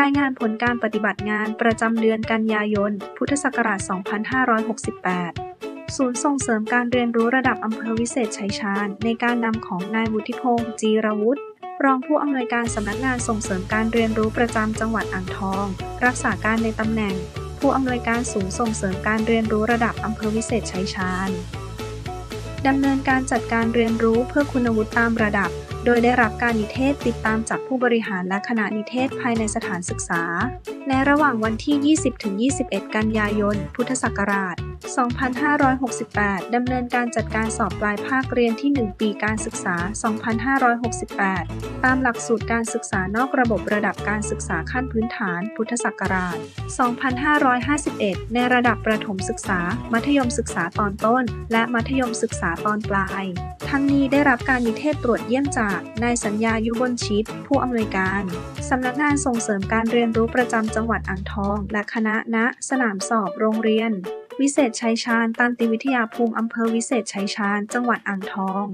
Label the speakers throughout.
Speaker 1: รายงานผลการปฏิบัติงานประจำเดือนกันยายน พุทธศักราช 2568 ศูนย์ส่งเสริมการเรียนรู้ระดับอำเภอวิเศษชัยชาญ ในการนำของนายวุฒิพงษ์จีรวุฒิรองผู้อำนวยการสำนักงานส่งเสริมการเรียนรู้ประจำจังหวัดอ่างทอง รักษาการในตำแหน่ง ผู้อำนวยการศูนย์ส่งเสริมการเรียนรู้ระดับอำเภอวิเศษชัยชาญดำเนินการจัดการเรียนรู้เพื่อคุณวุฒิตามระดับ โดยได้รับการนิเทศติดตามจากผู้บริหารและคณะนิเทศภายในสถานศึกษา ในระหว่างวันที่ 20-21 กันยายน พุทธศักราช 2568 ดำเนินการจัดการสอบปลายภาคเรียนที่ 1 ปีการศึกษา 2568 ตามหลักสูตรการศึกษานอกระบบระดับการศึกษาขั้นพื้นฐาน พุทธศักราช 2551 ในระดับประถมศึกษา มัธยมศึกษาตอนต้น และมัธยมศึกษาตอนปลาย ทั้งนี้ได้รับการนิเทศตรวจเยี่ยมจาก นายสัญญายุบนชิต ผู้อำนวยการสำนักงานส่งเสริมการเรียนรู้ประจำจังหวัดอ่างทอง และคณะณสนามสอบโรงเรียน วิเศษชัยชาญ ตันติวิทยาภูมิอำเภอวิเศษชัยชาญ จังหวัดอ่างทอง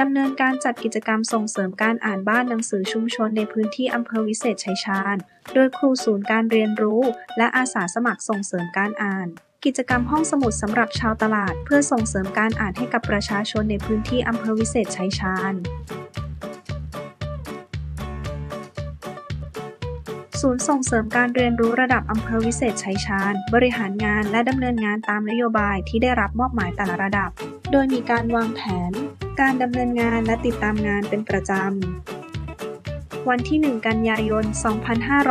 Speaker 1: ดำเนินการจัดกิจกรรมส่งเสริมการอ่านบ้านหนังสือชุมชนในพื้นที่อำเภอวิเศษชัยชาญ โดยครูศูนย์การเรียนรู้ และอาสาสมัครส่งเสริมการอ่าน กิจกรรมห้องสมุดสำหรับชาวตลาด เพื่อส่งเสริมการอ่านให้กับประชาชนในพื้นที่อำเภอวิเศษชัยชาญ ศูนย์ส่งเสริมการเรียนรู้ระดับอำเภอวิเศษชัยชาญ บริหารงานและดำเนินงานตามนโยบายที่ได้รับมอบหมายแต่ละระดับ โดยมีการวางแผน การดำเนินงานและติดตามงานเป็นประจำ วันที่ 1 กันยายน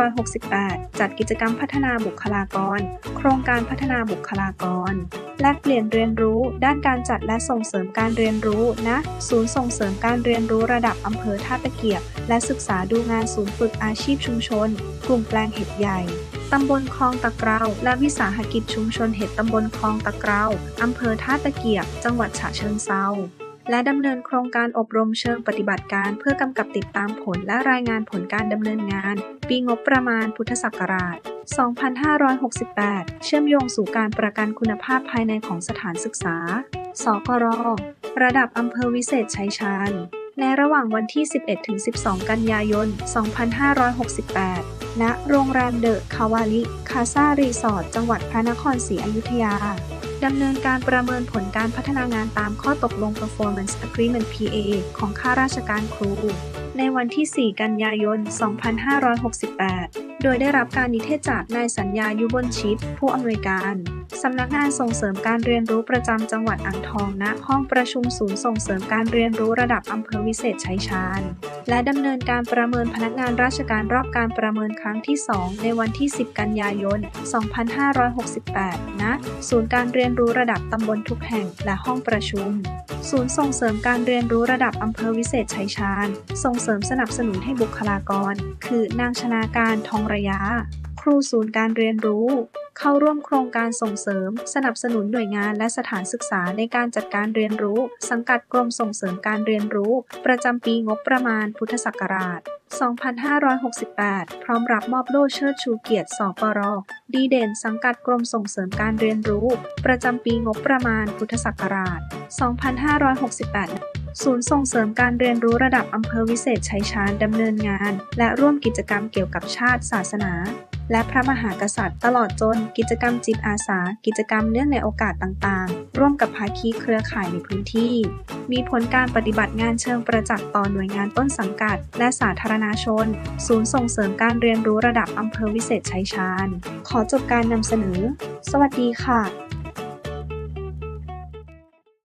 Speaker 1: 2568 จัดกิจกรรมพัฒนาบุคลากร โครงการพัฒนาบุคลากร แลกเปลี่ยนเรียนรู้ ด้านการจัดและส่งเสริมการเรียนรู้ณนะศูนย์ส่งเสริมการเรียนรู้ระดับอำเภอท่าตะเกียบ และศึกษาดูงานศูนย์ฝึกอาชีพชุมชน กลุ่มแปลงเห็ดใหญ่ตำบลคลองตะเกราและวิสาหกิจชุมชนเห็ดตำบลคลองตะเกราอำเภอท่าตะเกียบ จังหวัดฉะเชิงเทรา และดำเนินโครงการอบรมเชิงปฏิบัติการ เพื่อกำกับติดตามผลและรายงานผลการดำเนินงาน ปีงบประมาณพุทธศักราช 2568 เชื่อมโยงสู่การประกันคุณภาพภายในของสถานศึกษา สกร ระดับอำเภอวิเศษชัยชาญ ในระหว่างวันที่ 11-12 กันยายน 2568 ณ โรงแรมเดอะคาวาลิ คาซารีสอร์ท จังหวัดพระนครศรีอยุธยา ดำเนินการประเมินผลการพัฒนางานตามข้อตกลง Performance Agreement PA ของข้าราชการครู ในวันที่ 4 กันยายน 2568 โดยได้รับการนิเทศจากนายสัญญายุบนชิตผู้อำนวยการ สำนักงานส่งเสริมการเรียนรู้ประจำจังหวัดอ่างทองณห้องประชุมศูนย์ส่งเสริมการเรียนรู้ระดับอำเภอวิเศษชัยชาญ และดำเนินการประเมินพนักงานราชการรอบการประเมินครั้งที่ 2 ในวันที่ 10 กันยายน 2568 ณ ศูนย์การเรียนรู้ระดับตำบลทุกแห่งและห้องประชุม ศูนย์ส่งเสริมการเรียนรู้ระดับอำเภอวิเศษชัยชาญ ส่งเสริมสนับสนุนให้บุคลากร คือนางชนาการทองระยะ ครูศูนย์การเรียนรู้ เข้าร่วมโครงการส่งเสริม สนับสนุนหน่วยงานและสถานศึกษาในการจัดการเรียนรู้ สังกัดกรมส่งเสริมการเรียนรู้ ประจำปีงบประมาณพุทธศักราช 2568 พร้อมรับมอบโล่เชิดชูเกียรติสปร ดีเด่นสังกัดกรมส่งเสริมการเรียนรู้ ประจำปีงบประมาณพุทธศักราช 2568ศูนย์ส่งเสริมการเรียนรู้ระดับอำเภอวิเศษชัยชาญดำเนินงาน และร่วมกิจกรรมเกี่ยวกับชาติ ศาสนา และพระมหากษัตริย์ ตลอดจนกิจกรรมจิตอาสา กิจกรรมเนื่องในโอกาสต่างๆ ร่วมกับภาคีเครือข่ายในพื้นที่ มีผลการปฏิบัติงานเชิงประจักษ์ต่อหน่วยงานต้นสังกัด และสาธารณชน ศูนย์ส่งเสริมการเรียนรู้ระดับอำเภอวิเศษชัยชาญ ขอจบการนำเสนอ สวัสดีค่ะ